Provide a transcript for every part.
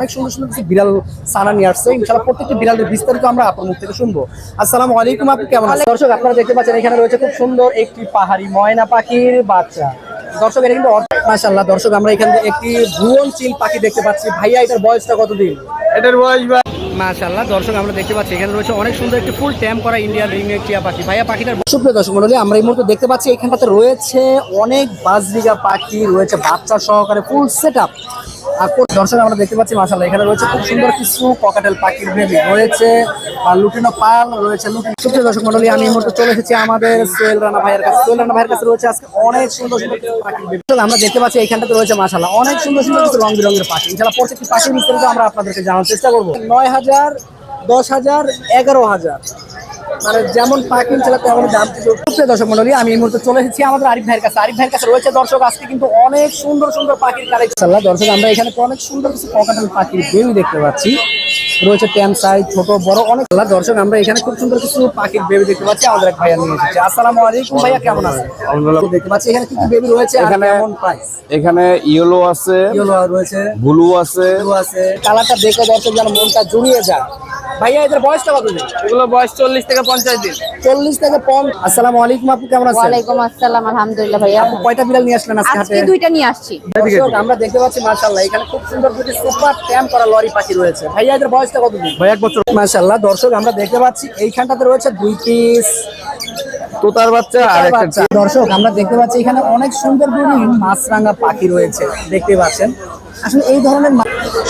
অনেক সুন্দর সুন্দর কিছু বিড়াল সানা নিয়ে আসছে। ইনশাল্লাহ প্রত্যেকটি বিড়ালের বিস্তারিত আমরা আপনার মুখ থেকে শুনব। আসসালামু আলাইকুম আপনি কেমন দর্শক আপনারা দেখতে পাচ্ছেন এখানে রয়েছে খুব সুন্দর একটি পাহাড়ি ময়না পাখির বাচ্চা। দর্শক এটা কিন্তু মাশাল্লাহ দর্শক আমরা এখানে একটি ভুবন চিল পাখি দেখতে পাচ্ছি। ভাইয়া এটার বয়সটা কতদিন? এটার বয়স ভাই মাশাল্লাহ দর্শক আমরা দেখতে পাচ্ছি এখানে রয়েছে অনেক সুন্দর একটি ফুল ট্যাম করা ইন্ডিয়ান রিং টিয়া পাখি। ভাইয়া পাখিটার সুপ্রিয় দর্শক মন্ডলী আমরা এই মুহূর্তে দেখতে পাচ্ছি এখানটাতে রয়েছে অনেক বাজরিগা পাখি রয়েছে বাচ্চা সহকারে ফুল সেট আপ আর দর্শক আমরা দেখতে পাচ্ছি মাশাল্লাহ এখানে রয়েছে খুব সুন্দর কিছু পকাটেল পাখির বেবি রয়েছে লুটিনো পাল, রয়েছে সুপ্রিয় দর্শক মন্ডলী আমি এই মুহূর্তে চলে এসেছি আমাদের সোহেল রানা ভাইয়ের কাছে। সোহেল রানা ভাইয়ের কাছে রয়েছে আজকে অনেক সুন্দর সুন্দর পাখির। আমরা দেখতে পাচ্ছি এখানটাতে রয়েছে মাশাল্লাহ অনেক সুন্দর সুন্দর কিছু রং বেরঙের পাখি ইনশাল্লাহ প্রত্যেকটি পাখির বিস্তারিত আমরা আপনাদেরকে জানার চেষ্টা করব। নয় হাজার, দশ হাজার, এগারো হাজার। মানে যেমন পাখি ছিল তেমন দাম ছিল। দর্শক মন্ডলী, আমি এই মুহূর্তে চলে এসেছি আমাদের আরিফ ভাইয়ের কাছে। আরিফ ভাইয়ের কাছে রয়েছে দর্শক, আজকে কিন্তু অনেক সুন্দর সুন্দর পাখির কালেকশন দর্শক, আমরা এখানে অনেক সুন্দর কিছু পকাটাল পাখির বেবি দেখতে পাচ্ছি। রয়েছে ট্যাম সাইজ ছোট বড় অনেক আল্লাহ দর্শক। আমরা এখানে খুব সুন্দর কিছু পাখির বেবি দেখতে পাচ্ছি আমাদের এক ভাইয়া নিয়ে এসেছে। আসসালামু আলাইকুম ভাইয়া কেমন আছেন? দেখতে পাচ্ছি এখানে কি কি বেবি রয়েছে আর এখানে- কেমন প্রাইস এখানে ইয়েলো আছে ইয়েলো রয়েছে ব্লু আছে। ব্লু আছে। কালারটা দেখে দর্শক যেন মনটা জুড়িয়ে যায়। ভাইয়া এদের বয়সটা কত দিন? এগুলো বয়স চল্লিশ থেকে পঞ্চাশ দিন। চল্লিশ থেকে পন আসসালামু আলাইকুম আপু কেমন আছেন? ওয়ালাইকুম আসসালাম আলহামদুলিল্লাহ ভাইয়া। আপু কয়টা বিড়াল নিয়ে আসলেন আজকে আজকে দুইটা নিয়ে আসছি। দর্শক, আমরা দেখতে পাচ্ছি মাশাআল্লাহ এখানে খুব সুন্দর দুটি সুপার ট্যাম করা লরি পাখি রয়েছে। ভাইয়া এদের বয়সটা কত ভাই এক বছর। মাশাআল্লাহ দর্শক আমরা দেখতে পাচ্ছি এইখানটাতে রয়েছে দুই পিস তোতার বাচ্চা আর একটা দর্শক আমরা দেখতে পাচ্ছি এখানে অনেক সুন্দর মাছরাঙা পাখি রয়েছে দেখতে পাচ্ছেন। আসলে এই ধরনের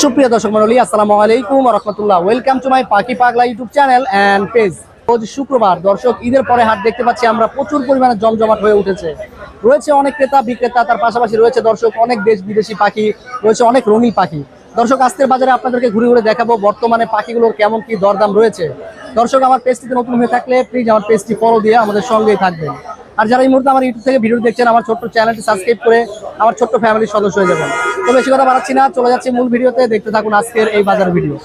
সুপ্রিয় দর্শক মন্ডলী আসসালামু আলাইকুম ওয়া রাহমাতুল্লাহ। ওয়েলকাম টু মাই পাখি পাগলা ইউটিউব চ্যানেল এন্ড পেজ রোজ শুক্রবার দর্শক ঈদের পরে হাট দেখতে পাচ্ছি আমরা প্রচুর পরিমাণে জমজমাট হয়ে উঠেছে। রয়েছে অনেক ক্রেতা বিক্রেতা তার পাশাপাশি রয়েছে দর্শক অনেক দেশ বিদেশি পাখি রয়েছে অনেক রঙিন পাখি। দর্শক, আজকের বাজারে আপনাদেরকে ঘুরে ঘুরে দেখাবো বর্তমানে পাখিগুলোর কেমন কি দরদাম রয়েছে। দর্শক, আমার পেজটিতে নতুন হয়ে থাকলে প্লিজ আমার পেজটি ফলো দিয়ে আমাদের সঙ্গেই থাকবেন। আর যারা এই মুহূর্তে আমার ইউটিউব থেকে ভিডিও দেখছেন, আমার ছোট্ট চ্যানেলটি সাবস্ক্রাইব করে আমার ছোট্ট ফ্যামিলির সদস্য হয়ে যাবেন। তো বেশি কথা বাড়াচ্ছি না, চলে যাচ্ছি মূল ভিডিওতে দেখতে থাকুন আজকের এই বাজার ভিডিও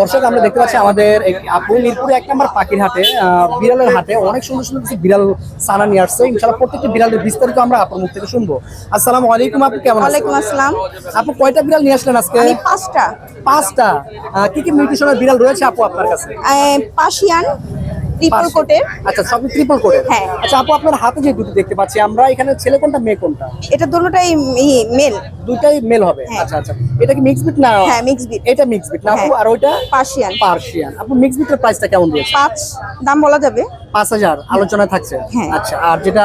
দর্শক আমরা দেখতে পাচ্ছি আমাদের আপু মিরপুরে এক নম্বর পাখির হাতে বিড়ালের হাতে অনেক সুন্দর সুন্দর কিছু বিড়াল সানা নিয়ে আসছে। ইনশাল্লাহ প্রত্যেকটি বিড়ালের বিস্তারিত আমরা আপনার মুখ থেকে শুনব। আসসালাম আলাইকুম আপু কেমন আছেন? আসসালাম। আপু কয়টা বিড়াল নিয়ে আসলেন আজকে? আমি পাঁচটা। পাঁচটা। কি কি মিউটিশনের বিড়াল রয়েছে আপু আপনার কাছে? পাশিয়ান ট্রিপল কোটের আচ্ছা সব ট্রিপল করে হ্যাঁ। আচ্ছা আপু আপনার হাতে যে দুটো দেখতে পাচ্ছি আমরা এখানে ছেলে কোনটা মেয়ে কোনটা? এটা দুটোটাই মেল দুইটাই মেল হবে? হ্যাঁ। আচ্ছা আচ্ছা। এটা কি মিক্স বিট না হ্যাঁ মিক্স বিট এটা মিক্স বিট না আপু? হ্যাঁ। আর ওইটা? পাশিয়ান পার্সিয়ান আপু মিক্স বিটের প্রাইসটা কেমন দিয়েছে পাঁচ দাম বলা যাবে। পাঁচ হাজার আলোচনায় থাকছে। হ্যাঁ। আচ্ছা আর যেটা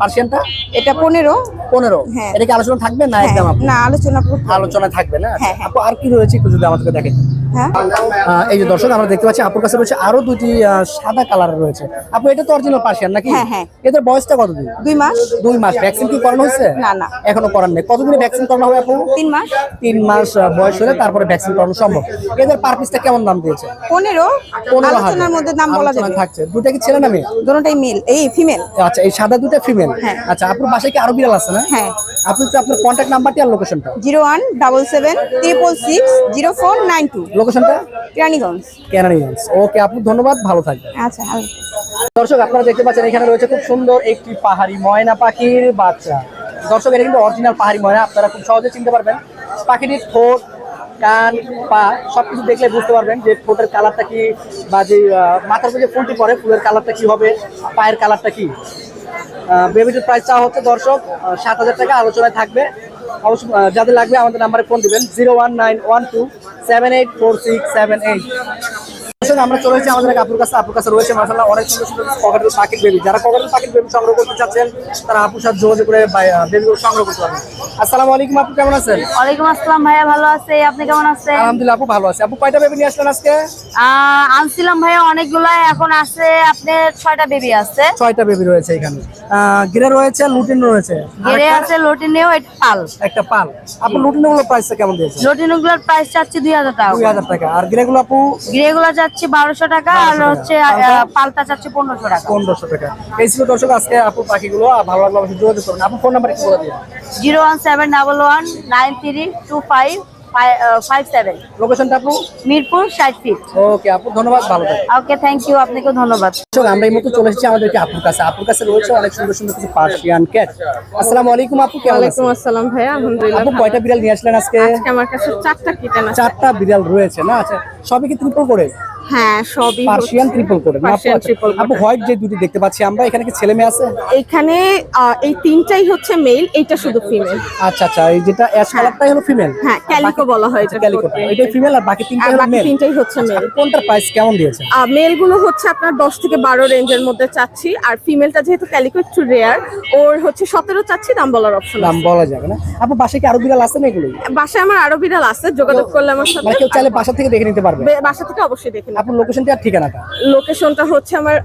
পার্সিয়ানটা এটা পনেরো। পনেরো। এটা কি আলোচনা থাকবে না একদম না আলোচনা। আলোচনায় থাকবে না? হ্যাঁ। আপু আর কি রয়েছে একটু যদি আমাদেরকে দেখেন। হ্যাঁ? এই যে দর্শক আমরা দেখতে পাচ্ছি আপুর কাছে রয়েছে আরও দুটি সাদা কালারের রয়েছে। আপু এটা তো অরিজিনাল পার্সিয়ান নাকি? হ্যাঁ, হ্যাঁ। এদের বয়সটা কতদিন? দুই মাস। দুই মাস। ভ্যাকসিন কি করানো হয়েছে? না, না। এখনও করার নেই। কতদিনে ভ্যাকসিন করানো হবে আপু? তিন মাস। তিন মাস বয়স হলে তারপরে ভ্যাকসিন করানো সম্ভব। এদের পার পিসটা কেমন দাম দিয়েছে? পনেরো। পনেরো হাজার। মধ্যে দাম বলা যাবে। থাকছে। দুটা কি ছেলে না মেয়ে? দুটোটাই মেল এই ফিমেল আচ্ছা এই সাদা দুটা ফিমেল। আচ্ছা আপনার বাসায় কি আরও বিড়াল আছে না? হ্যাঁ। আপনি তো আপনার কন্ট্যাক্ট নাম্বারটি আর লোকেশনটা zero one double seven triple six zero four nine two. লোকেশনটা? রানীগঞ্জ ক্যানারিয়ান্স ওকে আপু ধন্যবাদ ভালো থাকবেন। আচ্ছা দর্শক আপনারা দেখতে পাচ্ছেন এখানে রয়েছে খুব সুন্দর একটি পাহাড়ি ময়না পাখির বাচ্চা। দর্শক এটা কিন্তু অরিজিনাল পাহাড়ি ময়না আপনারা খুব সহজে চিনতে পারবেন। পাখিটির ঠোঁট কান পা সবকিছু দেখলে বুঝতে পারবেন যে ঠোঁটের কালারটা কি বা যে মাথার উপর যে ফুলটি পরে ফুলের কালারটা কি হবে পায়ের কালারটা কি। বেবিটির প্রাইস চাওয়া হচ্ছে দর্শক সাত হাজার টাকা আলোচনায় থাকবে। আহ, যাদের লাগবে আমাদের নাম্বারে ফোন দিবেন zero one nine one two seven eight four six seven eight আমরা চলে এসেছি আমাদের আপুর কাছে। আপুর কাছে রয়েছে মাসাল্লাহ অনেক সুন্দর সুন্দর ককাটেল পাখির বেবি যারা ককাটেল পাখির বেবি সংগ্রহ করতে চাচ্ছেন তারা আপুর সাথে যোগাযোগ করে বেবিগুলো সংগ্রহ করতে পারবেন। আসসালামু আলাইকুম আপু কেমন আছেন? ওয়ালাইকুম আসসালাম ভাইয়া ভালো আছে। আপনি কেমন আছেন? আলহামদুলিল্লাহ আপু ভালো আছে। আপু কয়টা বেবি নিয়ে আসলেন আজকে? আনছিলাম ভাইয়া অনেকগুলা এখন আছে আপনার ছয়টা বেবি আছে। ছয়টা বেবি রয়েছে এখানে। গিরে রয়েছে লুটিন রয়েছে। গেড়ে আছে লটিনেও এটা পাল। একটা পাল। আপু লুটিনগুলো প্রাইসটা কেমন দিয়েছে লটিনগুলোর প্রাইস চাচ্ছি দুই হাজার টাকা। দুই হাজার টাকা। আর গিরে গুলো আপু গিরেগুলো যাচ্ছে বারোশো টাকা আর হচ্ছে পালটা চাচ্ছে পনেরোশো টাকা। পনেরোশো টাকা। এই ছিল দর্শক আজকে আপু পাখিগুলো আর ভালো লাগল অবশ্যই যোগাযোগ করুন আপু ফোন নাম্বার একটু বলে দিন। Zero one seven double one nine three two five five seven. লোকেশনটা আপু? মিরপুর ষাট ফিট ওকে আপু ধন্যবাদ ভালো থাকবেন। ওকে থ্যাংক ইউ আপনাকেও ধন্যবাদ। দর্শক, আমরা এই মুহূর্তে চলে এসেছি আমাদেরকে আপুর কাছে। আপুর কাছে রয়েছে অনেক সুন্দর সুন্দর কিছু পার্সিয়ান ক্যাট আসসালামু আলাইকুম আপু কেমন আছেন? আসসালাম ভাইয়া আলহামদুলিল্লাহ আপু কয়টা বিড়াল নিয়ে আসলেন আজকে? আজকে আমার কাছে চারটা কিটেন আছে। চারটা বিড়াল রয়েছে না? আচ্ছা সবই কি ট্রিপল করে? হ্যাঁ সবই পার্সিয়ান ট্রিপল করে পার্সিয়ান আচ্ছা। ট্রিপল আপু হোয়াইট যে দুটি দেখতে পাচ্ছি আমরা এখানে কি ছেলে মেয়ে আছে? এখানে এই তিনটাই হচ্ছে মেল এইটা শুধু ফিমেল আচ্ছা আচ্ছা এই যেটা অ্যাশ কালারটাই হলো ফিমেল হ্যাঁ ক্যালিকো বলা হয় এটা ক্যালিকো এটাই ফিমেল আর বাকি তিনটা হলো মেল তিনটাই হচ্ছে মেল কোনটার প্রাইস কেমন দিয়েছে? মেলগুলো হচ্ছে আপনার দশ থেকে বারো রেঞ্জের মধ্যে চাচ্ছি আর ফিমেলটা যেহেতু ক্যালিকো একটু রেয়ার ওর হচ্ছে সতেরো চাচ্ছি দাম বলার অপশন দাম বলা যাবে না। আপু বাসায় কি আরও বিড়াল আছে না এগুলো বাসায় আমার আরও বিড়াল আছে যোগাযোগ করলে আমার সাথে। মানে কেউ চাইলে বাসা থেকে দেখে নিতে পারবে। বাসা থেকে অবশ্যই দেখে। আপনার লোকেশনটা আর ঠিকানাটা? লোকেশনটা হচ্ছে আমার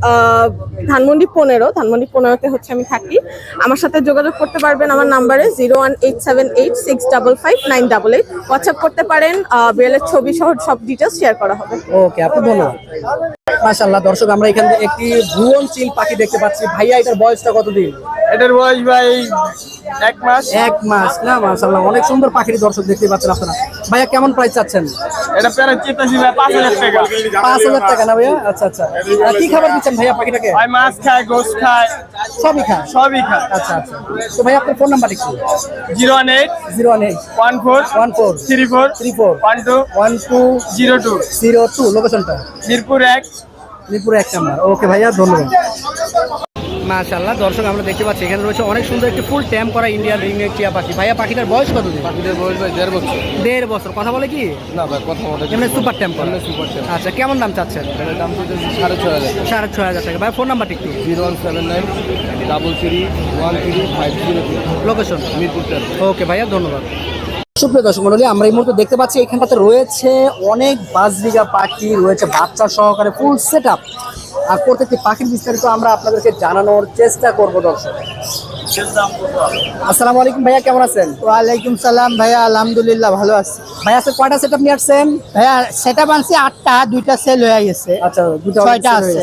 ধানমন্ডি পনেরো ধানমন্ডি পনেরোতে হচ্ছে আমি থাকি। আমার সাথে যোগাযোগ করতে পারবেন আমার নাম্বারে zero one eight seven eight six double five nine double eight WhatsApp করতে পারেন বিড়ালের ছবি সহ সব ডিটেলস শেয়ার করা হবে। ওকে আপু ধন্যবাদ। মাশাআল্লাহ দর্শক আমরা এখানে একটি ভুবন চিল পাখি দেখতে পাচ্ছি। ভাইয়া এটার বয়সটা কতদিন? এটার বয়স ভাই এক মাস। এক মাস না মাশাআল্লাহ অনেক সুন্দর পাখির দর্শক দেখতে পাচ্ছেন আপনারা। ভাইয়া কেমন প্রাইস চাচ্ছেন? এটা প্যারা চিন্তাছি ভাই পাঁচ হাজার টাকা। পাঁচ হাজার টাকা না ভাইয়া? আচ্ছা আচ্ছা। আর কি খাবার দিচ্ছেন ভাইয়া পাখিটাকে? ভাই মাছ খায় গোস খায়। সবই খান সবই খায়। আচ্ছা আচ্ছা। তো ভাই আপনার ফোন নাম্বার একটু। Zero one eight. Zero one eight. One four. One four. Three four. Three four. One two. One two. Zero two. Zero two লোকেশনটা। মিরপুর এক। মিরপুর এক নাম্বার। ওকে ভাইয়া ধন্যবাদ। মাশাআল্লাহ দর্শক আমরা দেখতে পাচ্ছি এখানে রয়েছে অনেক সুন্দর একটি ফুল ট্যাম করা ইন্ডিয়ান রিং এর টিয়া পাখি। ভাইয়া পাখিটার বয়স কত দিন পাখিদের বয়স ভাই দেড় বছর। দেড় বছর। কথা বলে কি? না ভাই কথা বলে এমনি সুপার ট্যাম করা। সুপার টেন আচ্ছা কেমন দাম চাচ্ছেন? দাম সাড়ে ছয় হাজার সাড়ে ছয় হাজার টাকা। ভাই ফোন নাম্বারটা একটু। Zero one seven nine double three one three five zero location Mirpur okay ভাইয়া ধন্যবাদ। সুপ্রিয় দর্শক মন্ডলী আমরা এই মুহূর্তে দেখতে পাচ্ছি এখানটাতে রয়েছে অনেক বাজরিগা পাখি রয়েছে বাচ্চা সহকারে ফুল সেট আপ আর প্রত্যেকটি পাখির বিস্তারিত আমরা আপনাদেরকে জানানোর চেষ্টা করব দর্শক। আসসালামু আলাইকুম ভাইয়া কেমন আছেন? ওয়ালাইকুম সালাম ভাইয়া আলহামদুলিল্লাহ ভালো আছি। ভাইয়া আজকে কয়টা সেট আপ নিয়ে আসছেন? ভাইয়া সেটা বানছি আটটা দুইটা সেল হয়ে গেছে। আচ্ছা দুটো ছয়টা আছে।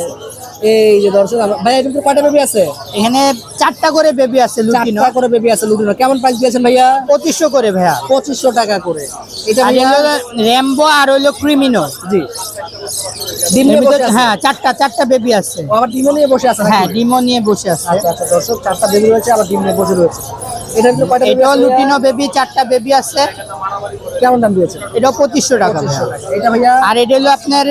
এই যে দর্শক ভাইয়া এখানে কয়টা বেবি আছে? এখানে চারটা করে বেবি আছে লুটিনো। চারটা করে বেবি আছে লুটিনো। কেমন প্রাইস দিয়েছেন ভাইয়া? পঁচিশশো করে ভাইয়া। পঁচিশশো টাকা করে। এটা ভাইয়া র্যাম্বো আর হইল ক্রিমিনো জি। ডিম হ্যাঁ চারটা চারটা বেবি আছে। আবার ডিমও নিয়ে বসে আছে হ্যাঁ ডিমও নিয়ে বসে আছে। আচ্ছা আচ্ছা দর্শক চারটা বেবি রয়েছে আবার ডিম নিয়ে বসে রয়েছে। এটা কয়টা এটাও লুটিনো বেবি চারটা বেবি আছে। কেমন দাম দিয়েছে? এটাও পঁচিশশো টাকা। এটা ভাইয়া আর এটা হলো আপনার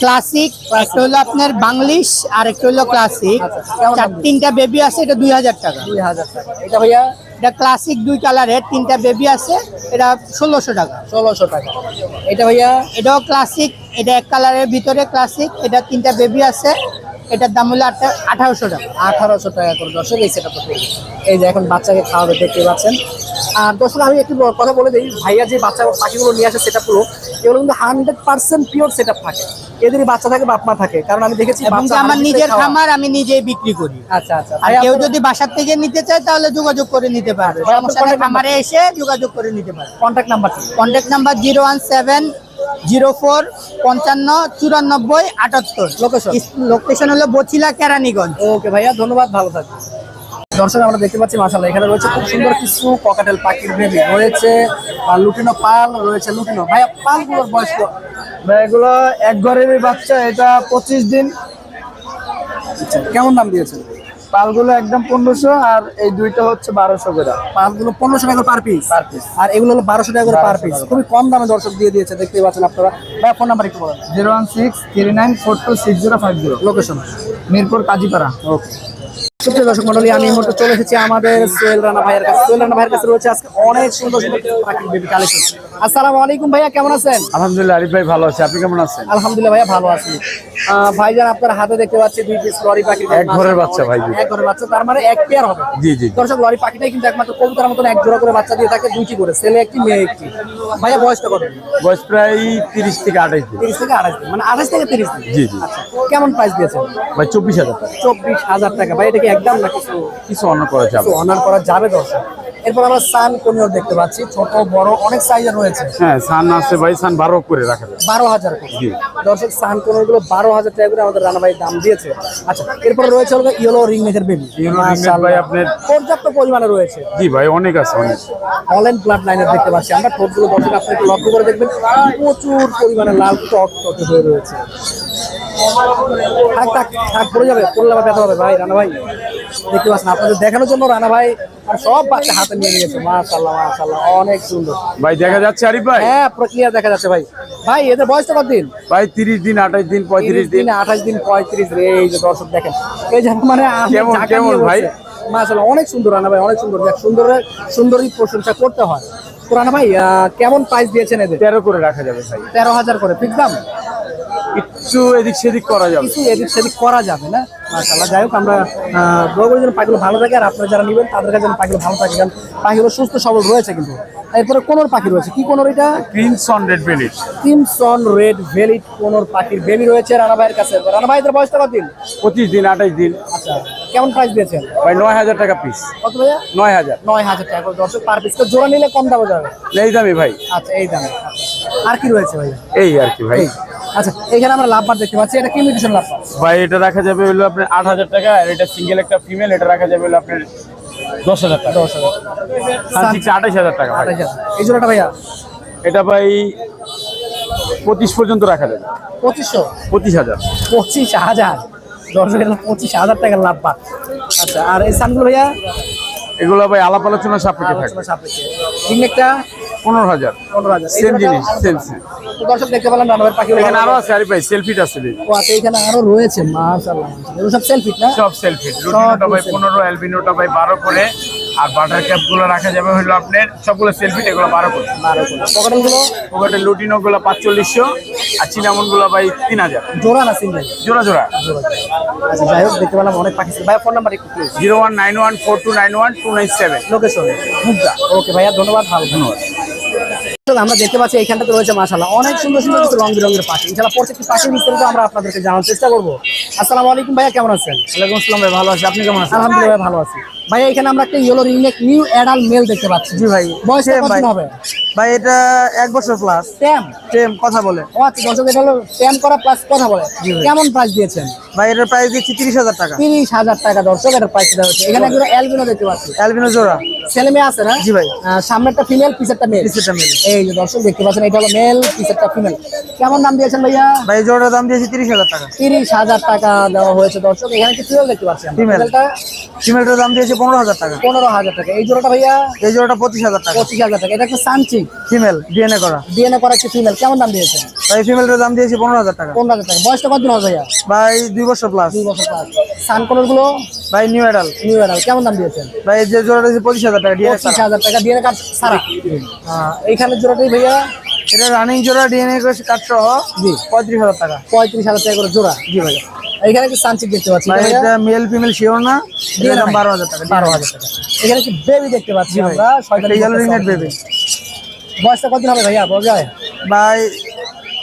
ক্লাসিক একটা হলো আপনার বাংলিশ আর একটা হলো ক্লাসিক আচ্ছা, চার তিনটা বেবি আছে এটা দুই হাজার টাকা। দুই হাজার টাকা। এটা ভাইয়া? এটা ক্লাসিক দুই কালারের তিনটা বেবি আছে এটা ষোলোশো টাকা। ষোলোশো টাকা। এটা ভাইয়া? এটাও ক্লাসিক এটা এক কালারের ভিতরে ক্লাসিক এটা তিনটা বেবি আছে। এটার দাম হলো আঠারোশো টাকা। আঠারোশো টাকা করে দর্শক এই সেটা এই যে এখন বাচ্চাকে খাওয়াবে দেখতে পাচ্ছেন। আর দর্শক আমি একটু কথা বলে দিই ভাইয়া যে বাচ্চা পাখিগুলো নিয়ে আসে সেটা পুরো এগুলো কিন্তু হান্ড্রেড পার্সেন্ট পিওর সেট থাকে। এদেরই বাচ্চা থাকে বাপ মা থাকে। কারণ আমি দেখেছি আমার নিজের খামার আমি নিজেই বিক্রি করি। আচ্ছা আচ্ছা। আর কেউ যদি বাসার থেকে নিতে চায় তাহলে যোগাযোগ করে নিতে পারবে। number? খামারে এসে যোগাযোগ করে নিতে পারবে। Contact number contact number zero one seven zero four পঞ্চান্ন চুরানব্বই আটাত্তর? লোকেশন হলো বছিলা কেরানীগঞ্জ। ওকে ভাইয়া ধন্যবাদ ভালো থাকবেন। দর্শক আমরা দেখতে পাচ্ছি মাসাল্লাহ এখানে রয়েছে খুব সুন্দর কিছু ককাটেল পাখির বেবি রয়েছে আর লুটিনো পাল রয়েছে লুটিনো। ভাইয়া পালগুলোর বয়স ভাই এগুলো এক ঘরের বাচ্চা এটা পঁচিশ দিন। আচ্ছা, কেমন দাম দিয়েছেন? পালগুলো একদম পনেরোশো আর এই দুইটা হচ্ছে বারোশো করে। পালগুলো পনেরোশো টাকা পার পিস Per piece। আর এগুলো হলো বারোশো টাকা করে পার পিস খুবই কম দামে দর্শক দিয়ে দিয়েছে দেখতেই পাচ্ছেন আপনারা। ফোন নাম্বার একটু বলেন। Zero one six three nine four two six zero five zero. Location Mirpur Kazipara. Okay সুপ্রিয় দর্শক মন্ডলী আমি এই মুহূর্তে চলে এসেছি আমাদের সোহেল রানা ভাইয়ের কাছে। সোহেল রানা ভাইয়ের কাছে রয়েছে আজকে অনেক সুন্দর সুন্দর পাখির বেবি কালেকশন। আসসালামু আলাইকুম ভাইয়া কেমন আছেন? আলহামদুলিল্লাহ আরিফ ভাই ভালো আছে। আপনি কেমন আছেন? আলহামদুলিল্লাহ ভাইয়া ভালো আছি। ভাইজান আপনার হাতে দেখতে পাচ্ছি দুই পিস লরি পাখি। এক ঘরের বাচ্চা ভাই। এক ঘরের বাচ্চা তার মানে এক পেয়ার হবে। জি, জি। দর্শক লরি পাখিটাই কিন্তু একমাত্র কবুতরের মতন এক জোড়া করে বাচ্চা দিয়ে থাকে দুইটি করে ছেলে একটি মেয়ে একটি। ভাইয়া বয়সটা কত? বয়স প্রায় তিরিশ থেকে আঠাইশ দিন। তিরিশ থেকে আঠাশ দিন মানে আঠাশ থেকে তিরিশ দিন। জি জি। আচ্ছা কেমন প্রাইস দিয়েছেন? ভাই চব্বিশ হাজার টাকা। চব্বিশ হাজার টাকা। ভাই এটা কি একদম না কিছু কিছু অন্য করা যাবে। অনার করা যাবে দর্শক? এরপর আমরা সান কোনিয়র দেখতে পাচ্ছি ছোট বড় অনেক সাইজের রয়েছে। হ্যাঁ সান আছে ভাই সান বারো করে রাখা বারো হাজার। দর্শক সান কোনিয়রগুলো বারো হাজার টাকা করে আমাদের রানা ভাই দাম দিয়েছে। আচ্ছা এরপর রয়েছে হলো ইয়েলো রিং নেকের বেবি। ভাই আপনার- পর্যাপ্ত পরিমাণে রয়েছে। জি ভাই অনেক আছে অনেক। অনলাইন ব্লাড লাইনের দেখতে পাচ্ছি আমরা। ঠোঁটগুলো দর্শক আপনি একটু লক্ষ্য করে দেখবেন প্রচুর পরিমাণে লাল টক টকে হয়ে রয়েছে। থাক থাক থাক পড়ে যাবে পড়লে আবার ব্যথা হবে ভাই রানা ভাই দেখতে পাচ্ছেন আপনাদের দেখানোর জন্য রানা ভাই আর সব বাচ্চা হাতে নিয়ে নিয়েছে। মাশাল্লাহ মাশাল্লাহ অনেক সুন্দর। ভাই দেখা যাচ্ছে আরিফ ভাই? হ্যাঁ পুরো ক্লিয়ার দেখা যাচ্ছে ভাই। ভাই এদের বয়স তো দিন? ভাই তিরিশ দিন আঠাশ দিন পঁয়ত্রিশ দিন আঠাশ দিন পঁয়ত্রিশ রে এই যে দর্শক দেখেন এই যে মানে কেমন, কেমন ভাই? বসে। মাশাআল্লাহ অনেক সুন্দর রানা ভাই অনেক সুন্দর। দেখ সুন্দরের সুন্দরই প্রশংসা করতে হয়। তো রানা ভাই কেমন প্রাইস দিয়েছেন এদের? তেরো করে রাখা যাবে ভাই। তেরো হাজার করে ফিক্স দাম? একটু এদিক সেদিক করা যাবে। কিছু এদিক সেদিক করা যাবে না? মাশাআল্লাহ যাই হোক আমরা দোয়া করি যেন পাখিগুলো ভালো থাকে আর আপনারা যারা নেবেন তাদের কাছে যেন পাখিগুলো ভালো থাকে কারণ পাখিগুলো সুস্থ সবল রয়েছে কিন্তু। এরপরে কোনোর পাখি রয়েছে? কি কোনোর এটা? Crimson red bellied crimson red bellied conure পাখির বেবি রয়েছে রানা ভাইয়ের কাছে? রানা ভাইদের বয়সটা কত দিন পঁচিশ দিন আঠাশ দিন। আচ্ছা কেমন প্রাইস দিয়েছেন? ভাই নয় হাজার টাকা পিস কত ভাইয়া? নয় হাজার। নয় হাজার টাকা দর্শক পার পিস তো জোড়া নিলে কম দামে যাবে। এই দামি ভাই। আচ্ছা এই দামে। আর কি রয়েছে ভাই এই আর কি ভাই। আচ্ছা এখানে আমরা লাভবার দেখতে পাচ্ছি। এটা কি মিউটেশন লাভবার? ভাই এটা রাখা যাবে হলো আপনার আট হাজার টাকা আর এটা সিঙ্গেল একটা ফিমেল এটা রাখা যাবে হলো আপনার দশ হাজার টাকা। দশ হাজার। আঠাশ হাজার টাকা ভাই। আঠাশ হাজার। এই জোড়াটা ভাইয়া? এটা ভাই পঁচিশ পর্যন্ত রাখা যাবে। পঁচিশশো? পঁচিশ হাজার। পঁচিশ হাজার। দর্শক এটা পঁচিশ হাজার টাকার লাভবার। আচ্ছা আর এই সানগুলো ভাইয়া? এগুলো ভাই আলাপ আলোচনা সাপেক্ষে থাকবে। সাপেক্ষে। রিংনেকটা পনেরো হাজার। সেম জিনিস সেম সেম দর্শক দেখতে পেলাম রান্নার পাখি এখানে আরও আছে আরে ভাই সেলফিট আছে ও আচ্ছা এখানে আরও রয়েছে মাশাআল্লাহ এগুলো সব সেলফি না? সব সেলফিট ভাই অ্যালবিনোটা ভাই করে আর বাটার ক্যাপগুলো রাখা যাবে হলো আপনার সবগুলো সেলফিট এগুলো বারো করে। গুলো লুটিনো গুলো আর চিনামনগুলো ভাই তিন হাজার। জোড়া না সিঙ্গেল জোড়া জোড়া। আচ্ছা যাই হোক দেখতে পেলাম অনেক পাখি। ভাইয়া ফোন নাম্বার একটু প্লিজ লোকেশন মুগদা। ওকে ভাইয়া ধন্যবাদ ভালো ধন্যবাদ। আমরা দেখতে পাচ্ছি এইখানটাতে রয়েছে মাশাআল্লাহ। অনেক সুন্দর সুন্দর কিছু রং বেরঙের পাখি। ইনশাআল্লাহ প্রত্যেকটি পাখির বিস্তারিত আমরা আপনাদেরকে জানার চেষ্টা করব। আসসালামু আলাইকুম ভাইয়া কেমন আছেন? ওয়ালাইকুম আসসালাম ভাই ভালো আছি। আপনি কেমন আছেন? আলহামদুলিল্লাহ ভাই, ভালো আছি। ভাইয়া এখানে আমরা একটা yellow ringneck new adult male দেখতে পাচ্ছি। জি ভাই বয়স কতদিন হবে? ভাই এটা এক বছর প্লাস ট্যাম টেম কথা বলে। ও আচ্ছা দর্শক এটা হলো ট্যাম করা প্লাস কথা বলে। কেমন প্রাইস দিয়েছেন? ভাই এটার প্রাইস দিচ্ছি তিরিশ হাজার টাকা। তিরিশ হাজার টাকা দর্শক এটার প্রাইস দেওয়া হচ্ছে এখানে একজন অ্যালবিনো দেখতে পাচ্ছি। অ্যালবিনো জোড়া। ছেলে মেয়ে আছে না? জি ভাই। আহ, সামনেরটা ফিমেল পিছেরটা মেল পিছেরটা male। এই যে দর্শক দেখতে পাচ্ছেন এটা হলো মেল পিছেরটা ফিমেল কেমন দাম দিয়েছেন ভাইয়া? ভাই এই জোড়াটার দাম দিয়েছি তিরিশ হাজার টাকা। তিরিশ হাজার টাকা দেওয়া হয়েছে দর্শক। এখানে কি ফিমেল দেখতে পাচ্ছি আমরা। Female। ফিমেলটা ফিমেলটার দাম দিয়েছি পনেরো হাজার টাকা। পনেরো হাজার টাকা। এই জোড়াটা ভাইয়া? এই জোড়াটা পঁচিশ হাজার টাকা। পঁচিশ হাজার টাকা। এটা একটা সানচিক ফিমেল ডিএনএ করা। ডিএনএ করা একটা ফিমেল কেমন দাম দিয়েছেন? ভাই ফিমেলটার দাম দিয়েছি পনেরো হাজার টাকা। পনেরো হাজার টাকা। বয়সটা কতদিন হবে ভাইয়া? ভাই দুই বছর প্লাস দুই বছর প্লাস সান কালারগুলো ভাই নিউ অ্যাডাল নিউ এডাল কেমন দাম দিয়েছেন? ভাই যে জোড়াটা দিয়েছি পঁচিশ হাজার টাকা ডিএনএ পঁচিশ হাজার টাকা ডিএনএ কার্ড সারা এইখানে জোড়াটাই ভাইয়া? এটা রানিং জোড়া ডিএনএ কার্ড সহ জি। পঁয়ত্রিশ হাজার টাকা। পঁয়ত্রিশ হাজার টাকা করে জোড়া। জি ভাইয়া। এখানে কি সানচিক দেখতে পাচ্ছি? এটা মেল ফিমেল শিওর না। এটার দাম বারো হাজার টাকা বারো হাজার টাকা। এখানে কি বেবি দেখতে পাচ্ছি আমরা? শয়তানি ইয়েলো রিংনেট অনেক। বেবি বয়সটা কতদিন হবে ভাইয়া? বলা যায়? ভাই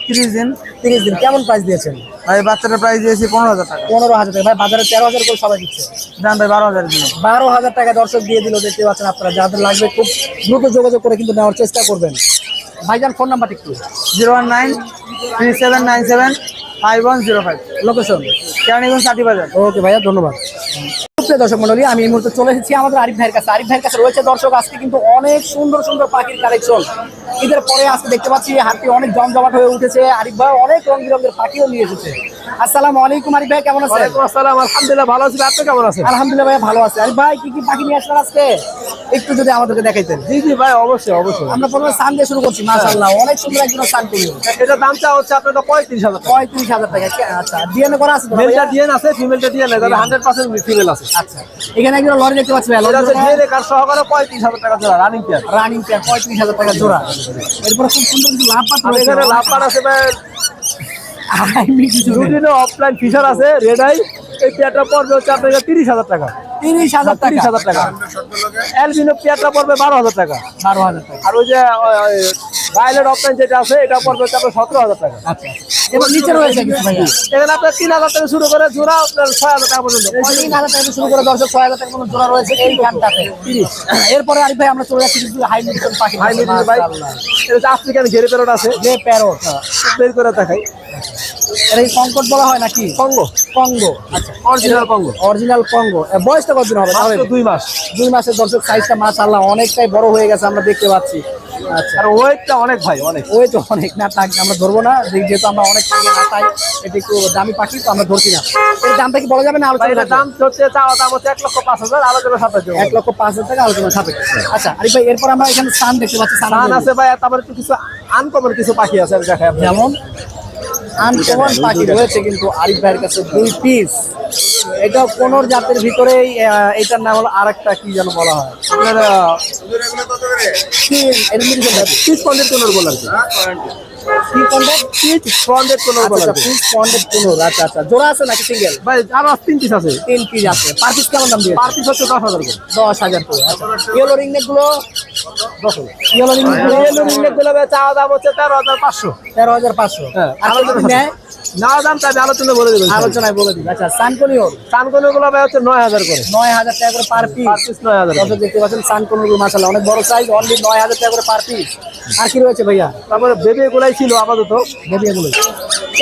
তিরিশ দিন তিরিশ দিন। কেমন প্রাইস দিয়েছেন? ভাই বাচ্চাটার প্রাইস দিয়েছি পনেরো হাজার টাকা। পনেরো হাজার টাকা। ভাই বাজারে তেরো হাজার করে সবাই দিচ্ছে। দাম ভাই বারো হাজার দিন বারো হাজার টাকা দর্শক দিয়ে দিল দেখতে পাচ্ছেন আপনারা। যাদের লাগবে খুব দ্রুত যোগাযোগ করে কিন্তু নেওয়ার চেষ্টা করবেন। ভাইজান ফোন নাম্বারটা একটু। Zero one nine three seven nine seven five one zero five. Location Keraniganj বাজার। ওকে ভাইয়া ধন্যবাদ। প্রিয় দর্শক মন্ডলী, আমি এই মুহূর্তে চলে এসেছি আমাদের আরিফ ভাইয়ের কাছে। আরিফ ভাইয়ের কাছে রয়েছে দর্শক, আজকে কিন্তু অনেক সুন্দর সুন্দর পাখির কালেকশন ঈদের পরে আজকে দেখতে পাচ্ছি হাটটি অনেক জমজমাট হয়ে উঠেছে। আরিফ ভাই অনেক রং বিরঙের পাখিও নিয়ে এসেছে। আসসালামু আলাইকুম আরিফ ভাই কেমন আছেন? আসসালাম আলহামদুলিল্লাহ ভালো আছি আপনি কেমন আছেন? আলহামদুলিল্লাহ ভাই ভালো আছে। আরিফ ভাই কি কি পাখি নিয়ে আসলেন আজকে? একটু যদি আমাদেরকে দেখাইতেন। জি জি ভাই অবশ্যই অবশ্যই। আমরা প্রথমে সান দিয়ে শুরু করছি মাশাআল্লাহ। অনেক সুন্দর একজন সান করি এটা দামটা হচ্ছে আপনার পঁয়ত্রিশ হাজার টাকা। পঁয়ত্রিশ হাজার টাকা। আচ্ছা ডিএনএ করা আছে মেলটা? ডিএন আছে ফিমেলটা ডিএন আছে হান্ড্রেড পার্সেন্ট ফিমেল আছে। আচ্ছা এখানে একজন লরি দেখতে পাচ্ছি ভাই লরি ডিএনএ কার সহকারে পঁয়ত্রিশ হাজার টাকা জোড়া রানিং পেয়ার রানিং পেয়ার পঁয়ত্রিশ হাজার টাকা জোড়া। এরপরে খুব সুন্দর কিছু লাভ পাত আর রয়েছে। এখানে আছে ভাই। রুটিনে অফলাইন ফিচার আছে রেড আই এই পেয়ারটা পড়বে হচ্ছে আপনার তিরিশ হাজার টাকা। তিরিশ হাজার টাকা। তিরিশ হাজার টাকা। অ্যালবিনো পেয়ারটা পড়বে বারো হাজার টাকা। বারো হাজার টাকা। আর ওই যে বাইলের অফলাইন যেটা আছে এটা পড়বে আপনার সতেরো হাজার টাকা। আচ্ছা এবার নিচে রয়েছে এখানে আপনার তিন হাজার থেকে শুরু করে জোড়া আপনার ছয় হাজার টাকা পর্যন্ত। তিন হাজার থেকে শুরু করে দর্শক ছয় হাজার টাকা পর্যন্ত জোড়া রয়েছে এই গানটাতে। এরপরে আরিফ ভাই আমরা চলে যাচ্ছি কিন্তু হাই মিডিয়াম পাখি হাই মিডিয়াম ভাই। এটা আফ্রিকান ঘেরে পেরোট আছে। যে প্যারট বের করে দেখাই। এই সংকট বলা হয় নাকি? কঙ্গো কঙ্গো আচ্ছা অরিজিনাল কঙ্গো অরিজিনাল কঙ্গো বয়সটা কতদিন হবে? তাহলে দুই মাস। দুই মাসের দর্শক সাইজটা মাশাআল্লাহ অনেকটাই বড় হয়ে গেছে আমরা দেখতে পাচ্ছি। আচ্ছা। আর ওয়েটটা অনেক ভাই অনেক। তো অনেক। না আমরা ধরবো না। যেহেতু আমরা অনেক টাকা হাতাই এটা একটু দামি পাখি তো আমরা ধরছি না। এর দামটা কি বলা যাবে না আলোচনা দাম হচ্ছে চাওয়া দাম হচ্ছে এক লক্ষ পাঁচ হাজার আলোচনা সাপেক্ষে এক লক্ষ পাঁচ হাজার টাকা আলোচনা সাপেক্ষে। আচ্ছা আরিফ ভাই এরপর আমরা এখানে সান দেখতে পাচ্ছি সান আছে ভাই তারপরে কিছু আনকমন কিছু পাখি আছে যেমন? আনকমন পাখি রয়েছে কিন্তু আরিফ ভাইয়ের কাছে দুই পিস এটা কোনোর জাতের ভিতরেই এটার নাম হলো আরেকটা কি যেন বলা হয়। আপনার? পিস পন্ডের কোনোর বলে আর কি কি contact? পিস বলে আর আচ্ছা, আচ্ছা, আচ্ছা। জোড়া আছে নাকি সিঙ্গেল ভাই আরও তিন পিস আছে। তিন পিস আছে। পার পিস কেমন দাম দিয়ে পার পিস হচ্ছে দশ হাজার দশ হাজার করে ইয়েলো রিং নেকগুলো? ইয়েলো রিং নেকগুলো চাওয়া দাম হচ্ছে তেরো হাজার পাঁচশো। তেরো হাজার পাঁচশো। নেওয়া আর আলোচনা যদি নেয় না দাম তাই আলোচনা বলে দেবেন আলোচনায় বলে দিন আচ্ছা সানকনিওর কানকনি গুলো ভাই হচ্ছে নয় হাজার করে। নয় হাজার টাকা করে পার পিস নয় হাজার। দর্শক দেখতে পাচ্ছেন সানকনিওর মাসাল্লাহ অনেক বড় সাইজ অনলি নয় হাজার টাকা করে পার পিস আর কি রয়েছে ভাইয়া? তারপরে বেবি গুলাই ছিল আপাতত। বেবি এগুলো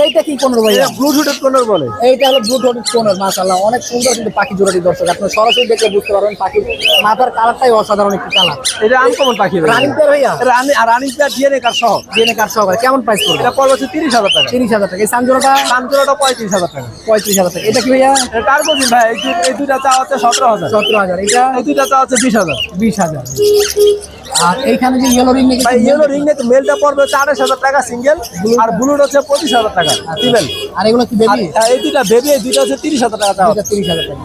এইটা কি কোনোর ভাইয়া? ব্লুটুথের কোনোর বলে। এইটা হলো ব্লু টোনের কোনের মাসাল্লাহ অনেক সুন্দর কিন্তু পাখি জোড়াটি দর্শক আপনার সরাসরি দেখলে বুঝতে পারবেন পাখির মাথার কালারটাই অসাধারণ একটি কালার। এটা আনকমন পাখি। রানিং পেয়ার ভাইয়া? রানি আর রানিং পেয়ার ডিএনএ কার সহ। জেনে কার সহকারে কেমন প্রাইস করবে এটা পড়বে হচ্ছে তিরিশ হাজার টাকা। তিরিশ হাজার টাকা। এই সানজোড়াটা? পঁয়ত্রিশ হাজার টাকা। পঁয়ত্রিশ হাজার টাকা। এটা কি ভাইয়া? এটা কার বলছেন ভাই এই এই চা হচ্ছে সতেরো হাজার। সতেরো হাজার। এটা এই চা হচ্ছে বিশ হাজার। বিশ হাজার। আর এইখানে যে ইয়েলো রিং ভাই ইয়েলো রিং নেক মেলটা পড়বে হচ্ছে আঠাশ হাজার টাকা সিঙ্গেল আর ব্লুর হচ্ছে পঁচিশ হাজার টাকা। ফিমেল আর এগুলো কি বেবি এই দুইটা বেবি এই দুইটা হচ্ছে তিরিশ হাজার টাকা হচ্ছে। তিরিশ হাজার টাকা।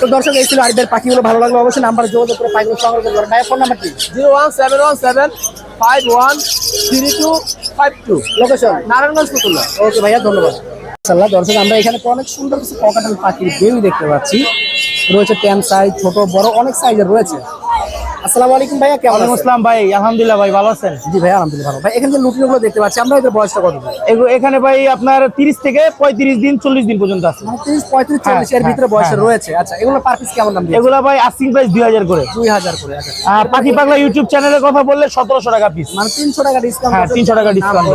তো দর্শক এই ছিল আরিফের পাখিগুলো। ভালো লাগল অবশ্যই নাম্বার যোগাযোগ করে পাখিগুলো সংগ্রহ করতে পারেন ভাইয়ের ফোন নাম্বার কি? Zero one seven one seven five one three two five two. Location Narayanganj পুতুল্লা। Okay ভাইয়া ধন্যবাদ। মাশাআল্লাহ দর্শক আমরা এখানে তো অনেক সুন্দর কিছু পকাটাল পাখির বেবি দেখতে পাচ্ছি। রয়েছে ট্যাম সাইজ ছোট বড় অনেক সাইজের রয়েছে। আসসালামু আলাইকুম ভাইয়া কেমন আছেন? আসসালাম ভাই আলহামদুলিল্লাহ ভাই ভালো আছেন? জি ভাইয়া আলহামদুলিল্লাহ ভালো। ভাই এখানে যে লুটিনো দেখতে পাচ্ছি আমরা এদের বয়সটা কত এখানে ভাই আপনার তিরিশ থেকে পঁয়ত্রিশ দিন চল্লিশ দিন পর্যন্ত আছে। মানে তিরিশ পঁয়ত্রিশ চল্লিশ এর হ্যাঁ, ভিতরে বয়সের হ্যাঁ। রয়েছে। আচ্ছা এগুলো পার পিস কেমন দাম এগুলা ভাই আস্কিং প্রাইস দুই হাজার করে। দুই হাজার করে আচ্ছা। আর পাখি পাগলা ইউটিউব চ্যানেলের কথা বললে সতেরোশো টাকা পিস মানে তিনশো টাকা ডিসকাউন্ট হ্যাঁ তিনশো টাকা ডিসকাউন্ট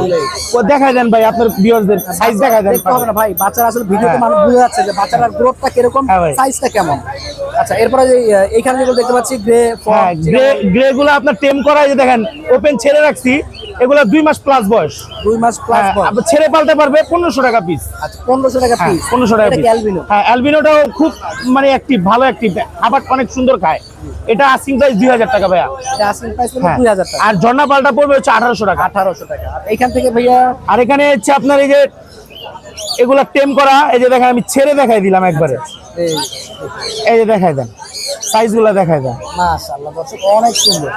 ও দেখাই দেন ভাই আপনার ভিউয়ারদের সাইজ দেখাই দেন। হবে না ভাই বাচ্চারা আসলে ভিডিওতে হ্যাঁ। মানুষ বুঝে যাচ্ছে যে বাচ্চাটার গ্রোথটা কীরকম হ্যাঁ সাইজটা কেমন। আচ্ছা এরপরে যে আহ, এইখানে যেগুলো দেখতে পাচ্ছি গ্রে হ্যাঁ গ্রে গ্রে গুলো আপনার টেম করা যে দেখেন ওপেন ছেড়ে রাখছি এগুলা দুই মাস প্লাস বয়স। দুই মাস প্লাস হ্যাঁ, ছেড়ে পালতে পারবে পনেরোশো টাকা পিস আচ্ছা পনেরোশো টাকা হ্যাঁ পিস পনেরোশো টাকা পিস অ্যালবিনো হ্যাঁ অ্যালবিনোটাও খুব মানে অ্যাক্টিভ ভালো অ্যাক্টিভ আবার অনেক সুন্দর খায়। এটা আস্কিং প্রাইস দুই হাজার টাকা ভাইয়া। প্রাইস হ্যাঁ। দুই হাজার টাকা। আর ঝর্ণা পাল্টা পড়বে হচ্ছে আঠারোশো টাকা। আঠারোশো টাকা। আর এইখান থেকে ভাইয়া আর এখানে হচ্ছে আপনার এই যে এগুলা টেম করা এই যে দেখেন আমি ছেড়ে দেখাই দিলাম একবারে। এই যে দেখাই দেন। সাইজগুলা দেখাই মাশাআল্লাহ দর্শক অনেক সুন্দর।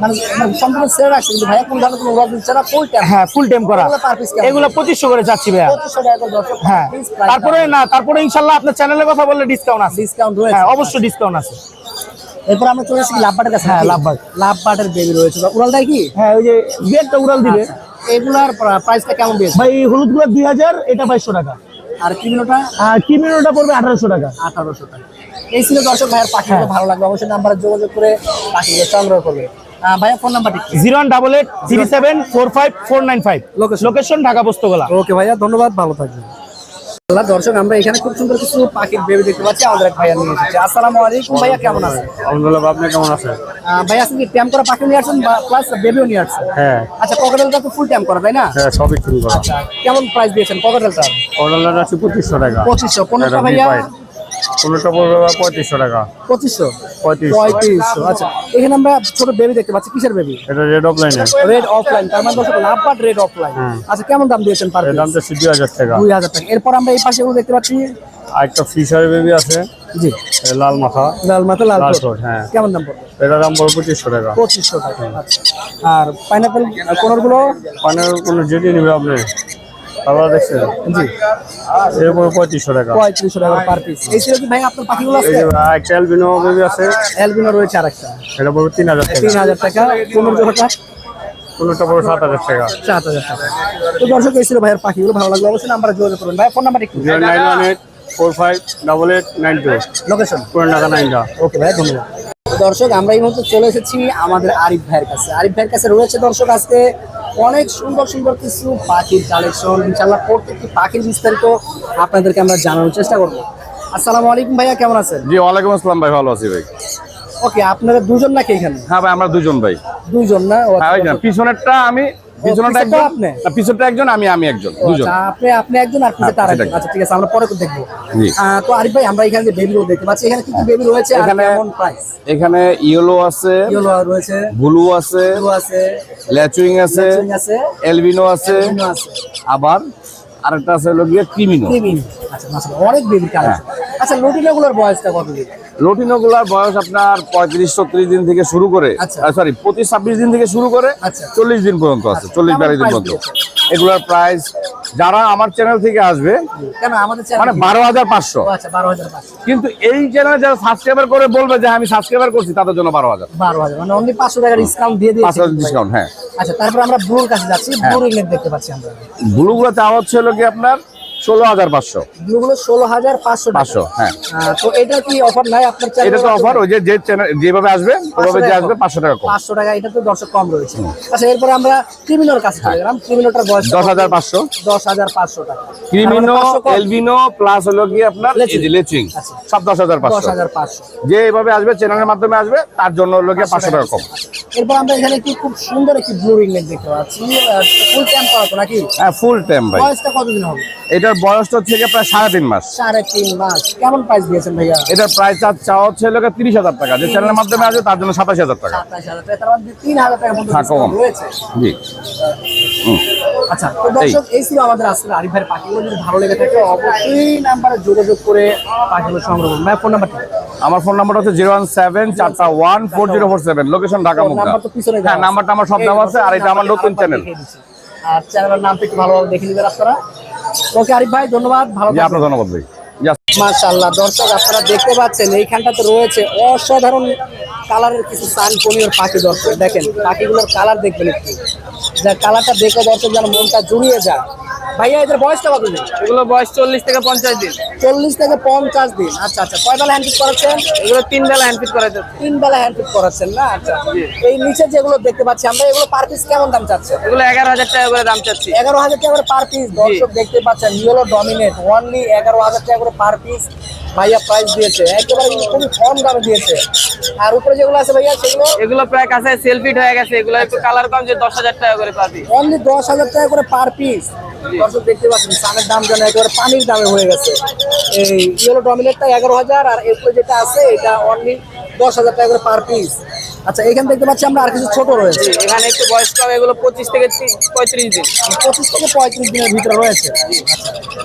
মানে মানে সম্পূর্ণ সেরা রাখছে কিন্তু ভাইয়া কোন ধরনের রড দিচ্ছে না ফুল টাইম হ্যাঁ ফুল টেম করা। এগুলো per piece কেমন? এগুলো পঁচিশশো করে চাচ্ছি ভাইয়া। পঁচিশশো টাকা করে দর্শক হ্যাঁ। তারপরে না তারপরে ইনশাল্লাহ আপনার চ্যানেলের কথা বললে ডিসকাউন্ট আছে। ডিসকাউন্ট রয়েছে হ্যাঁ অবশ্যই ডিসকাউন্ট আছে। এরপর আমরা চলে এসেছি লাভবাটের কাছে। হ্যাঁ? লাভবার্ড। লাভবাটের বেবি রয়েছে। উড়াল দেয় কি? হ্যাঁ ওই যে গেটটা উড়াল দিবে। আচ্ছা, এগুলার প্রাইসটা কেমন দিয়েছে? ভাই হলুদগুলো দুই হাজার এটা বাইশশো টাকা। আর কিমিনোটা? কিমিনোটা পড়বে আঠারোশো টাকা। আঠারোশো টাকা। এই ছিল দর্শক ভাইয়ের পাখি ভালো লাগবে অবশ্যই নাম্বারে যোগাযোগ করে পাখিগুলো সংগ্রহ করবে। ভাইয়া ফোন নাম্বারটি zero one double eight three seven four five four nine five? Location Dhaka Postogola okay ভাইয়া ধন্যবাদ ভালো থাকবেন। আল্লাহ দর্শক আমরা এখানে খুব সুন্দর কিছু পাখির বেবি দেখতে পাচ্ছি আমাদের এক ভাইয়া নিয়ে এসেছে। আসসালামু আলাইকুম ভাইয়া কেমন আছেন? আলহামদুলিল্লাহ আপনি কেমন আছেন? ভাই কি ট্যাম করা পাখি নিয়ে আসছেন প্লাস বেবিও নিয়ে আসছেন? হ্যাঁ। আচ্ছা ককাটেলটা তো ফুল ট্যাম করা তাই না? হ্যাঁ সবই ফুল করা। আচ্ছা কেমন প্রাইস দিয়েছেন ককাটেলটা অর্ডার আছে পঁচিশশো টাকা। পঁচিশশো পনেরোটা ভাইয়া। কোনোটা পড়বে পঁয়ত্রিশশো টাকা। পঁচিশশো? পঁয়ত্রিশশো। আচ্ছা। এখানে আমরা ছোট বেবি দেখতে পাচ্ছি কিসের বেবি এটা রেড অফলাইনে রেড অফলাইন তার মানে দর্শক লাভ বাট রেড অফলাইন আচ্ছা কেমন দাম দিয়েছেন পার দাম তো দুই হাজার টাকা। দুই হাজার টাকা। এরপর আমরা এই পাশে দেখতে পাচ্ছি। আর একটা ফিশার বেবি আছে। জি। লাল মাথা। লাল মাথা লাল ঠোঁট। হ্যাঁ। কেমন দাম পড়বে? এটার দাম পড়বে পঁচিশশো টাকা। পঁচিশশো টাকা আচ্ছা। আর পাইনাপেল কোনরগুলো পানের কোনো যেটি নেবে আপনি। দেখছেন জি এর পড়বে পঁয়ত্রিশশো টাকা। পঁয়ত্রিশশো টাকা পার পিস এই ছিল কি ভাই আপনার পাখিগুলো আছে? একটা অ্যালবিনো বেবি আছে। অ্যালবিনো রয়েছে এটা পড়বে তিন হাজার তিন হাজার টাকা। পনেরো পড়বে সাত হাজার টাকা। সাত হাজার টাকা। তো দর্শক এই ছিল ভাইয়ের পাখিগুলো। ভালো লাগল অবশ্যই নাম্বারে যোগাযোগ করবেন। ভাই ফোন নাম্বার একটু। Zero nine one eight four five double eight nine two. Location Puran Dhaka নাইনটা ওকে ভাই ধন্যবাদ। দর্শক আমরা এই মুহূর্তে চলে এসেছি আমাদের আরিফ ভাইয়ের কাছে। আরিফ ভাইয়ের কাছে রয়েছে দর্শক আজকে অনেক সুন্দর সুন্দর কিছু পাখির কালেকশন ইনশাল্লাহ প্রত্যেকটি পাখির বিস্তারিত আপনাদেরকে আমরা জানানোর চেষ্টা করব। আসসালামু আলাইকুম ভাইয়া কেমন আছেন? জি ওয়ালাইকুম আসসালাম ভাই ভালো আছি ভাই। ওকে আপনারা দুজন নাকি এখানে? হ্যাঁ ভাই আমরা দুজন ভাই। দুজন না? ও হ্যাঁ আচ্ছা, পিছনেরটা আমি পিছনেরটা পিছনেরটা একজন? আপনি? না, একজন আমি আমি একজন দুজন। আপনি আপনি একজন আর পিছে হ্যাঁ, একজন আচ্ছা ঠিক আছে আমরা পরে দেখব। তো আরিফ ভাই আমরা এখানে যে দেখতে পাচ্ছি এখানে কি কি বেবি রয়েছে আর এখানে- কেমন প্রাইস এখানে ইয়েলো আছে ইয়েলো রয়েছে ব্লু আছে ব্লু আছে ল্যাচুইং আছে আছে এলবিনো আবার আরেকটা আছে হলো গিয়ে ক্রিমিনো ক্রিমিন আচ্ছা অনেক বেবি কালেকশন আচ্ছা লুটিনাগুলোর বয়সটা কত দিন? লটিনো গুলার বয়স আপনার পঁয়ত্রিশ ছত্রিশ দিন থেকে শুরু করে আচ্ছা। সরি পঁচিশ ছাব্বিশ দিন থেকে শুরু করে আচ্ছা। চল্লিশ দিন পর্যন্ত আছে আচ্ছা, চল্লিশ বিয়াল্লিশ দিন পর্যন্ত। এগুলার প্রাইস যারা আমার চ্যানেল থেকে আসবে মানে বারো হাজার পাঁচশো। আচ্ছা কিন্তু এই চ্যানেলে যারা সাবস্ক্রাইবার করে বলবে যে আমি সাবস্ক্রাইবার করছি তাদের জন্য বারো হাজার। বারো হাজার মানে অনলি পাঁচশো টাকা ডিসকাউন্ট দিয়ে ডিসকাউন্ট হ্যাঁ। আচ্ছা তারপর আমরা ব্লুর কাছে যাচ্ছি ব্লু রিংনেট দেখতে পাচ্ছি আমরা। ব্লু গুলো চাওয়া হচ্ছে হলো কি আপনার ষোলো হাজার পাঁচশো। ব্লু ষোলো হাজার পাঁচশো পাঁচশো হ্যাঁ। তো এটা কি অফার নাই আপনার এটা তো অফার ওই যে যে চ্যানেল যেভাবে আসবে ওভাবে যে আসবে পাঁচশো টাকা পাঁচশো টাকা এটা তো দর্শক কম রয়েছে। আচ্ছা এরপরে আমরা ক্রিমিনোর কাছে চলে গেলাম। ক্রিমিনোটার বয়স দশ হাজার পাঁচশো। দশ হাজার পাঁচশো টাকা। ক্রিমিনো তার 500 কম। এলবিনো প্লাস হলো কি আপনার লেচিং আচ্ছা। সব দশ হাজার দশ হাজার পাঁচশো। যে এভাবে আসবে চ্যানেলের মাধ্যমে আসবে তার জন্য হলো কি পাঁচশো টাকা কম। এরপর আমরা এখানে একটি খুব সুন্দর একটি ব্লু রিংনেট দেখতে পাচ্ছি। ফুল ক্যাম্প করা তো নাকি? হ্যাঁ ফুল টাইম ভাই। বয়সটা কতদিন হবে? এটার বয়সটা হচ্ছে প্রায় সাড়ে তিন মাস। সাড়ে তিন মাস। কেমন প্রাইস দিয়েছেন ভাইয়া? এটার প্রাইস চাওয়া হচ্ছে গিয়ে তিরিশ হাজার টাকা যে চ্যানেলের মাধ্যমে আসবে তার জন্য সাতাশ হাজার টাকা। হাজার টাকা তিন হাজার টাকা হ্যাঁ, কম। জি। আচ্ছা তো দর্শক এই। ছিল আমাদের আসলে আরিফ ভাইয়ের পাখিগুলো যদি ভালো লেগে থাকে অবশ্যই নাম্বারে যোগাযোগ করে পাখিগুলো সংগ্রহ করুন। ফোন নাম্বারটা আমার ফোন নাম্বারটা হচ্ছে জিরো ওয়ান সেভেন চারটা one four zero four seven location Dhaka number হ্যাঁ নাম্বারটা আমার সব দেওয়া আছে আর এটা আমার নতুন চ্যানেল আর চ্যানেলের নামটা একটু ভালোভাবে দেখে নেবেন আপনারা। ওকে আরিফ ভাই ধন্যবাদ ভালো আপনার ধন্যবাদ ভাই। জি মাশাআল্লাহ দর্শক আপনারা দেখতে পাচ্ছেন এইখানটাতে রয়েছে অসাধারণ কালারের কিছু সান পনির পাখি দর্শক। দেখেন পাখিগুলোর কালার দেখবেন একটু। যা কালারটা দেখে দর্শক যেন মনটা জুড়িয়ে যায়। ভাইয়া এদের বয়সটা কত দিন? এগুলো বয়স চল্লিশ থেকে পঞ্চাশ দিন। চল্লিশ থেকে পঞ্চাশ দিন। আচ্ছা আচ্ছা। কয় বেলা হ্যান্ডফিট করাচ্ছেন? এগুলো তিন বেলা হ্যান্ডফিট করা যাচ্ছে। তিন বেলা হ্যান্ডফিট করাচ্ছেন না? আচ্ছা এই নিচে যেগুলো দেখতে পাচ্ছি আমরা এগুলো পার পিস কেমন দাম চাচ্ছে? এগুলো এগারো হাজার টাকা করে দাম চাচ্ছি। এগারো হাজার টাকা করে পার পিস দর্শক দেখতে পাচ্ছেন ইয়েলো ডমিনেট অনলি এগারো হাজার টাকা করে পার পিস ভাইয়া প্রাইস দিয়েছে। একেবারে খুবই কম দামে দিয়েছে। আর উপরে যেগুলো আছে ভাইয়া সেগুলো? এগুলো প্রায় কাছে সেলফিট হয়ে গেছে। এগুলো একটু কালার কম যে দশ হাজার টাকা করে পাবি অনলি দশ হাজার টাকা করে পার পিস দর্শক দেখতে পাচ্ছেন সানের দাম যেন একেবারে পানির দামে হয়ে গেছে। এই ইয়েলো ডমিনেটটা এগারো হাজার আর এরপরে যেটা আছে এটা অনলি দশ হাজার টাকা করে পার পিস আচ্ছা এখানে দেখতে পাচ্ছি আমরা আর কিছু ছোট রয়েছে। এখানে একটু বয়স কম এগুলো পঁচিশ থেকে পঁয়ত্রিশ দিন। পঁচিশ থেকে পঁয়ত্রিশ দিনের ভিতরে রয়েছে।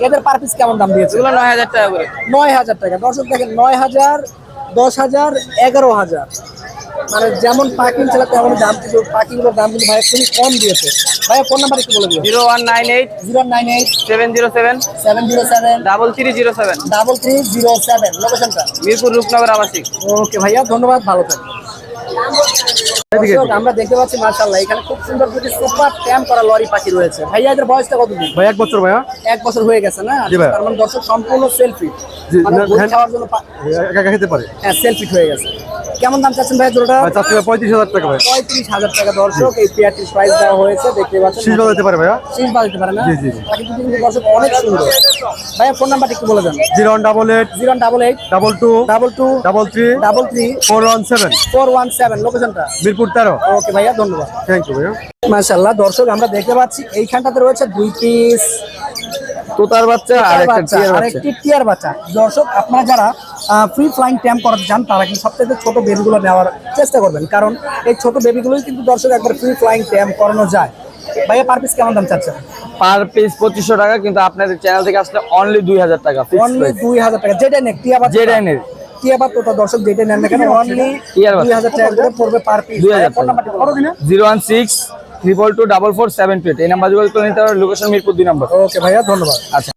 এদের পার পিস কেমন দাম দিয়েছে? এগুলো নয় হাজার টাকা করে। নয় হাজার টাকা। দর্শক দেখেন নয় হাজার দশ হাজার এগারো হাজার। মানে যেমন পার্কিং ছিল তেমন দাম কিন্তু এর দাম কিন্তু ভাইয়া খুবই কম দিয়েছে। ভাইয়া ফোন নাম্বার একটু বলে দিও। Zero one nine eight zero nine eight seven zero seven seven zero seven double three zero seven double three zero seven. লোকেশনটা? মিরপুর রূপনগর আবাসিক। ওকে ভাইয়া ধন্যবাদ ভালো থাকবেন। আমরা দেখতে পাচ্ছি মার্শাল্লাহ এখানে খুব সুন্দর সুপার ট্যাম করা লরি পাখি রয়েছে। ভাইয়া এদের বয়সটা কতদিন? ভাই এক বছর ভাইয়া। এক বছর হয়ে গেছে না? তার মানে দর্শক সম্পূর্ণ সেলফি মানে হ্যাঁ। খাওয়ার জন্য একা একা খেতে পারে। হ্যাঁ সেলফি হয়ে গেছে। কেমন দাম চাচ্ছেন ভাই জোড়াটা পঁয়ত্রিশ হাজার টাকা ভাই। পঁয়ত্রিশ হাজার টাকা দর্শক এই পেয়ারটির প্রাইস দেওয়া হয়েছে দেখতে পাচ্ছেন। শীষ বাজাতে পারে ভাইয়া। শীষ বাজাতে পারে না? জি, জি, জি। কিন্তু দর্শক অনেক সুন্দর। ভাইয়া ফোন নাম্বারটা একটু বলে দেন। Zero one double eight zero double eight double two double two double three double three four one seven. Four one seven লোকেশনটা। মিরপুর তেরো ওকে ভাইয়া ধন্যবাদ। থ্যাংক ইউ ভাইয়া। মাশাল্লাহ দর্শক আমরা দেখতে পাচ্ছি এইখানটাতে রয়েছে দুই পিস তোতার বাচ্চা আর একটা টিয়ার বাচ্চা। একটি টিয়ার বাচ্চা। দর্শক আপনারা যারা ফ্রি ফ্লাইং ট্যাম্প করাতে চান তারা কিন্তু সবথেকে ছোট বেবিগুলো নেওয়ার চেষ্টা করবেন। কারণ এই ছোট বেবিগুলোই কিন্তু দর্শক একবার ফ্রি ফ্লাইং ট্যাম্প করানো যায়। ভাইয়া পার পিস কেমন দাম চাচ্ছেন? পার পিস পঁচিশশো টাকা কিন্তু আপনাদের চ্যানেল থেকে আসলে অনলি দুই হাজার টাকা অনলি দুই হাজার টাকা। যেটা টিয়া বাচ্চা। যেটাই নেক। টিয়া দর্শক যেটা নেন না কেন অনলি। দুই হাজার টাকা করে পড়বে পার পিস 2000 ফোন নাম্বারটি বলো দিনে? Zero one six triple two double four seven two eight এই নাম্বার যোগাযোগ করে নিতে হবে লোকেশন মিরপুর দুই নাম্বার ওকে ভাইয়া ধন্যবাদ। আচ্ছা।